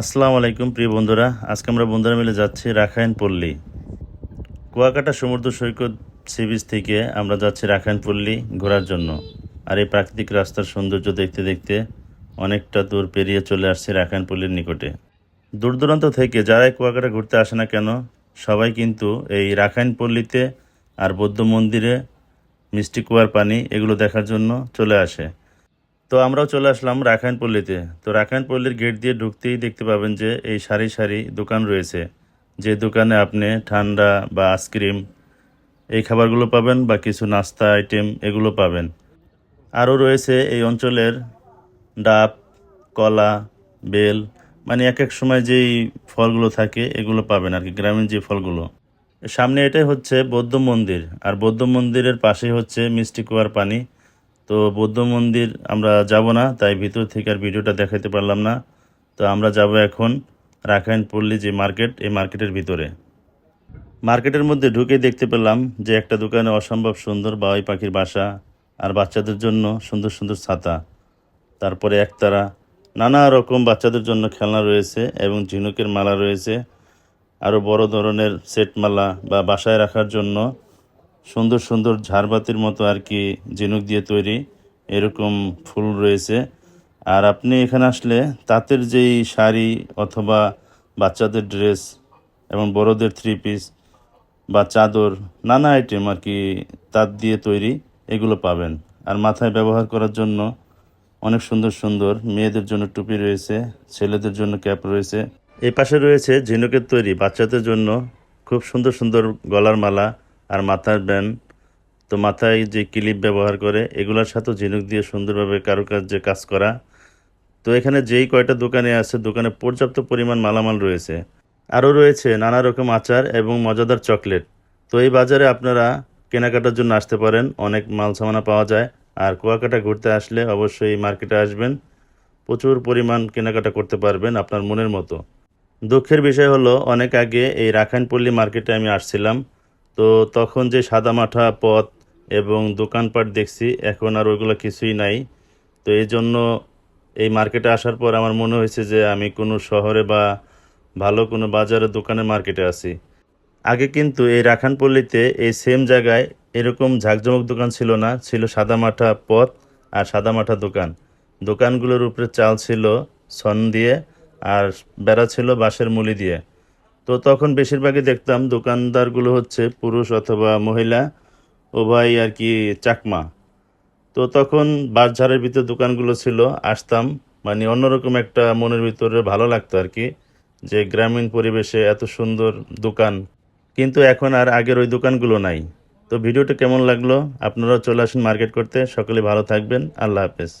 আসসালামু আলাইকুম, প্রিয় বন্ধুরা। আজকে আমরা বন্ধুরা মিলে যাচ্ছি রাখাইন পল্লী। কুয়াকাটা সমুদ্র সৈকত সি বিচ থেকে আমরা যাচ্ছি রাখাইন পল্লী ঘোরার জন্য। আর এই প্রাকৃতিক রাস্তার সৌন্দর্য দেখতে দেখতে অনেকটা দূর পেরিয়ে চলে আসছি রাখাইন পল্লীর নিকটে। দূর দূরান্ত থেকে যারাই কুয়াকাটা ঘুরতে আসে না কেন, সবাই কিন্তু এই রাখাইন পল্লীতে আর বৌদ্ধ মন্দিরে মিষ্টি কুয়ার পানি এগুলো দেখার জন্য চলে আসে। তো আমরাও চলে আসলাম রাখাইনপল্লীতে। তো রাখাইনপল্লীর গেট দিয়ে ঢুকতেই দেখতে পাবেন যে এই সারি সারি দোকান রয়েছে। যে দোকানে আপনি ঠান্ডা বা আইসক্রিম এই খাবারগুলো পাবেন বা কিছু নাস্তা আইটেম এগুলো পাবেন। আরও রয়েছে এই অঞ্চলের ডাব, কলা, বেল মানে এক এক সময় যেই ফলগুলো থাকে এগুলো পাবেন আর কি, গ্রামীণ যে ফলগুলো। সামনে এটাই হচ্ছে বৌদ্ধ মন্দির। আর বৌদ্ধ মন্দিরের পাশেই হচ্ছে মিষ্টি কুয়ার পানি। তো বৌদ্ধ মন্দির আমরা যাব না, তাই ভিতর থেকে আর ভিডিওটা দেখাতে পারলাম না। তো আমরা যাব এখন রাখাইনপল্লী যে মার্কেট, এই মার্কেটের ভিতরে। মার্কেটের মধ্যে ঢুকে দেখতে পেলাম যে একটা দোকানে অসম্ভব সুন্দর বাউই পাখির বাসা আর বাচ্চাদের জন্য সুন্দর সুন্দর ছাতা। তারপরে একতারা, নানা রকম বাচ্চাদের জন্য খেলনা রয়েছে এবং ঝিনুকের মালা রয়েছে। আরও বড় ধরনের সেট মালা বা বাসায় রাখার জন্য সুন্দর সুন্দর ঝাড়বাতির মতো আর কি ঝিনুক দিয়ে তৈরি। এরকম ফুল রয়েছে। আর আপনি এখানে আসলে তাঁতের যেই শাড়ি অথবা বাচ্চাদের ড্রেস এবং বড়দের থ্রি পিস বা চাদর, নানা আইটেম আর কি তাঁত দিয়ে তৈরি, এগুলো পাবেন। আর মাথায় ব্যবহার করার জন্য অনেক সুন্দর সুন্দর মেয়েদের জন্য টুপি রয়েছে, ছেলেদের জন্য ক্যাপ রয়েছে। এই পাশে রয়েছে ঝিনুকের তৈরি বাচ্চাদের জন্য খুব সুন্দর সুন্দর গলার মালা। আর মাথার ব্যান্ড তো মাথায় যে ক্লিপ ব্যবহার করে, এগুলোর সাথেও ঝিনুক দিয়ে সুন্দরভাবে কারুকার্যে কাজ করা। তো এখানে যেই কয়টা দোকানে আছে, দোকানে পর্যাপ্ত পরিমাণ মালামাল রয়েছে। আরও রয়েছে নানা রকম আচার এবং মজাদার চকলেট। তো এই বাজারে আপনারা কেনাকাটার জন্য আসতে পারেন, অনেক মাল সামানা পাওয়া যায়। আর কুয়াকাটা ঘুরতে আসলে অবশ্যই এই মার্কেটে আসবেন। প্রচুর পরিমাণ কেনাকাটা করতে পারবেন আপনার মনের মতো। দুঃখের বিষয় হলো, অনেক আগে এই রাখাইনপল্লী মার্কেটে আমি আসছিলাম। তো তখন যে সাদামাঠা পথ এবং দোকানপাট দেখছি, এখন আর ওইগুলো কিছুই নাই। তো এই জন্য এই মার্কেটে আসার পর আমার মনে হয়েছে যে আমি কোনো শহরে বা ভালো কোনো বাজারে দোকানে মার্কেটে আছি। আগে কিন্তু এই রাখানপল্লিতে এই সেম জায়গায় এরকম ঝাঁকজমক দোকান ছিল না, ছিল সাদামাঠা পথ আর সাদামাঠা দোকান। দোকানগুলোর উপরে চাল ছিল সন দিয়ে, আর বেড়া ছিল বাঁশের মুলি দিয়ে। তো তখন বেশিরভাগই দেখতাম দোকানদারগুলো হচ্ছে পুরুষ অথবা মহিলা, উভয় আর কি চাকমা। তো তখন বাসঝাড়ের ভিতরে দোকানগুলো ছিল, আসতাম মানে অন্যরকম একটা মনের ভিতরে ভালো লাগতো আর কি, যে গ্রামীণ পরিবেশে এত সুন্দর দোকান। কিন্তু এখন আর আগের ওই দোকানগুলো নাই। তো ভিডিওটা কেমন লাগল? আপনারাও চলে আসুন মার্কেট করতে। সকলে ভালো থাকবেন। আল্লাহ হাফেজ।